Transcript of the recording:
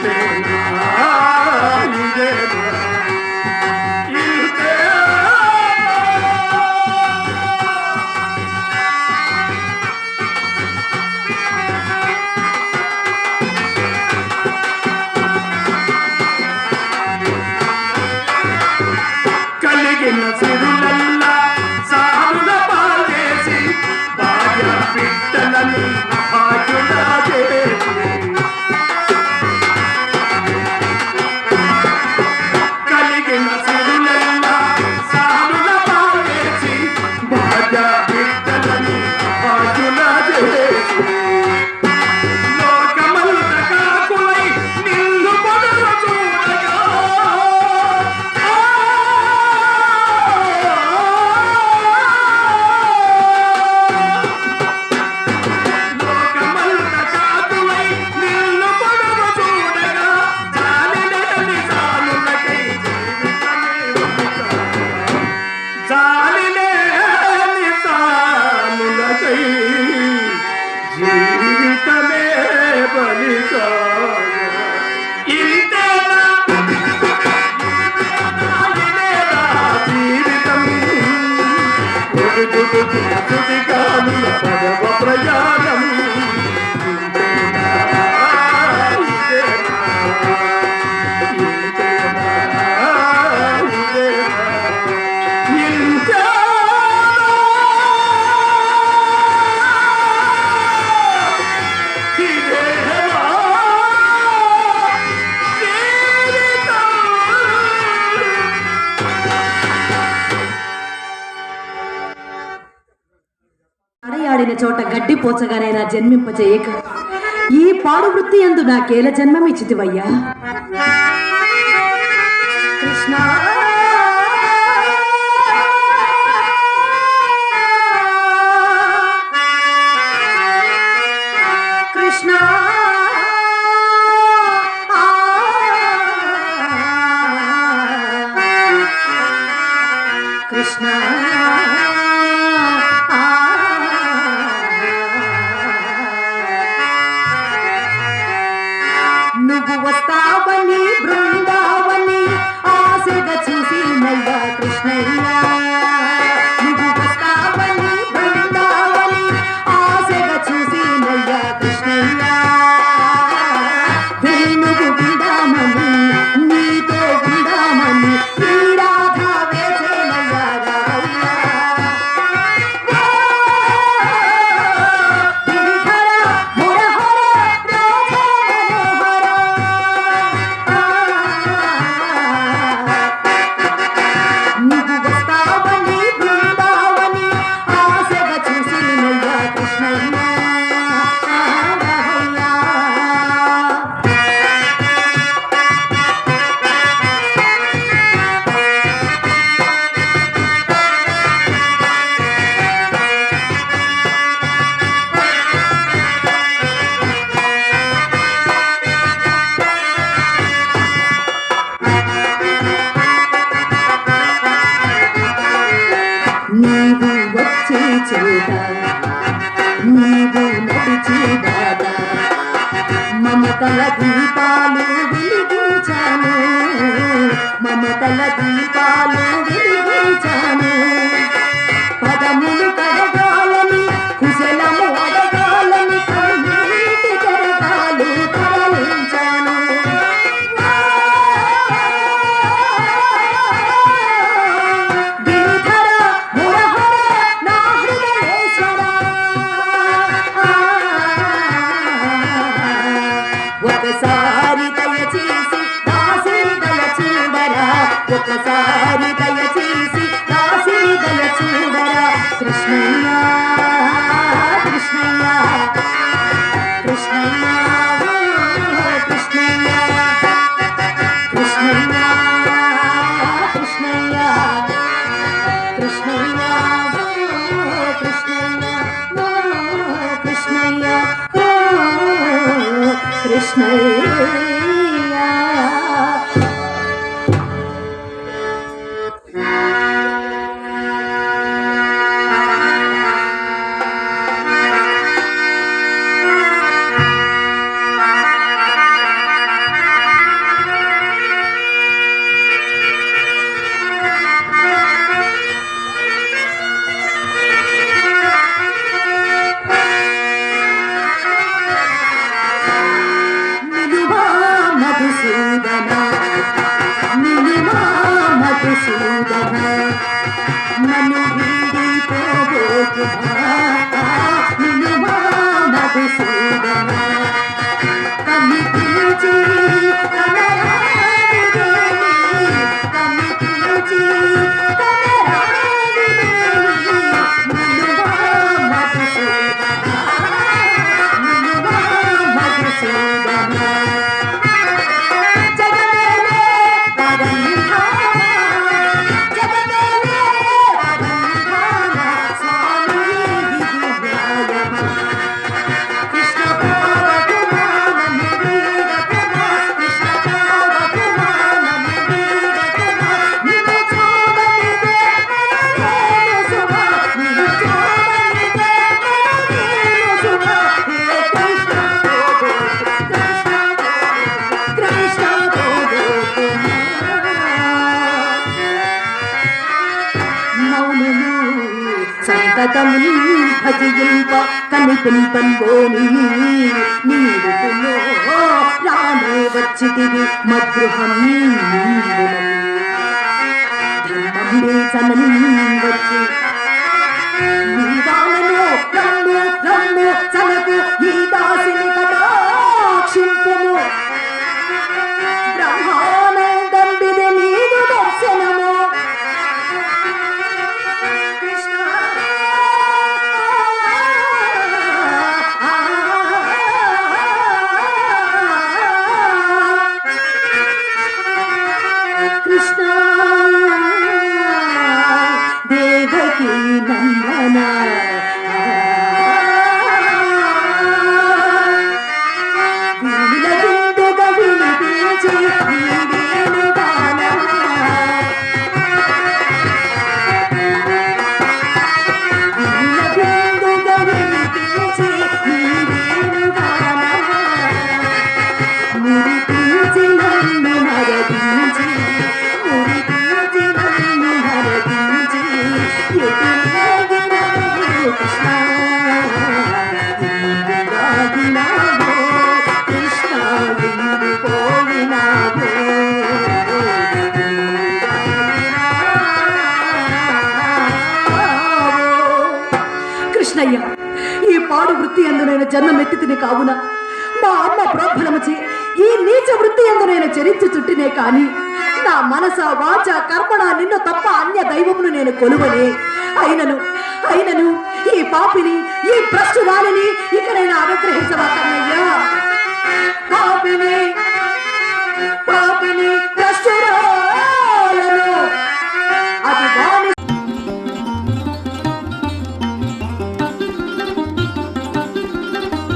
Krishna ఆడిన చోట గడ్డి పోచగానైనా జన్మింపచేయక ఈ పాడు వృత్తి ఎందు నాకేల జన్మమిచ్చితివయ్యా? కృష్ణ. కృష్ణ. నువ్వు వస్తావని బృందావని ఆశగా చూసి మళ్ళా الذي కృష్ణయ్య కృష్ణయ్య కృష్ణయ్య కృష్ణయ్య కృష్ణయ్య కృష్ణయ్య కృష్ణయ్య కృష్ణయ్య కృష్ణయ్య కృష్ణయ్య সুদভা মনু হিরি প্রভুক ভাতা মিলবা মধুসূদনা কবি কিঞ্চি কবি సంతతము భజయింప కనిపింపంబోని నీరుకులో రానే వచ్చితివి మద్రుహం ధర్మం వచ్చి కృష్ణయ్య ఈ పాడు వృత్తి అందు నేను జన్మమెత్తి తిని కావున మా అమ్మ ప్రోద్బలముచే ఈ నీచ వృత్తి ఎందు నేను చరించుచుట్టినే కాని నా మనస వాచ కర్మణ నిన్ను తప్ప అన్య దైవమును నేను కొలువనే. అయినను అయినను ఈ పాపిని ఈ ప్రశ్న వారిని ఇక నేను అనుగ్రహించవా పాపిని పాపిని